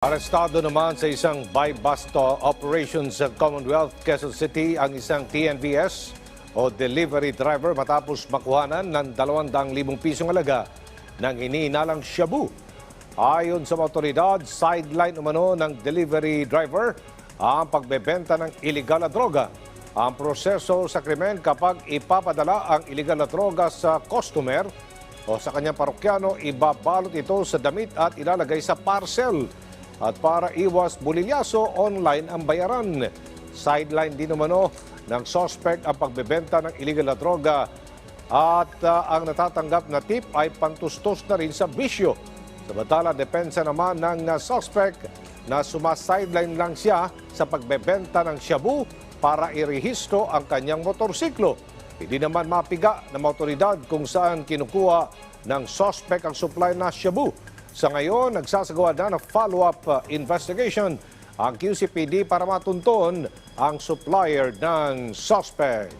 Arestado naman sa isang buy-bust operation sa Commonwealth, Quezon City ang isang TNVS o delivery driver matapos makuhanan ng 200,000 pisong alaga ng iniinalang shabu. Ayon sa otoridad, sideline umano ng delivery driver ang pagbebenta ng iligal na droga. Ang proseso sa krimen kapag ipapadala ang iligal na droga sa customer o sa kanyang parokyano, ibabalot ito sa damit at ilalagay sa parcel. At para iwas bulilyaso, online ang bayaran. Sideline din umano ng suspect ang pagbebenta ng illegal na droga at ah, ang natatanggap na tip ay pantustos na rin sa bisyo. Samantala, depensa naman ng ah, suspect na sumasideline lang siya sa pagbebenta ng shabu para irehistro ang kanyang motorsiklo. Hindi naman mapiga ng mga otoridad kung saan kinukuha ng suspect ang supply na shabu. Sa ngayon, nagsasagawa na ng follow-up uh, investigation ang QCPD para matunton ang supplier ng suspect.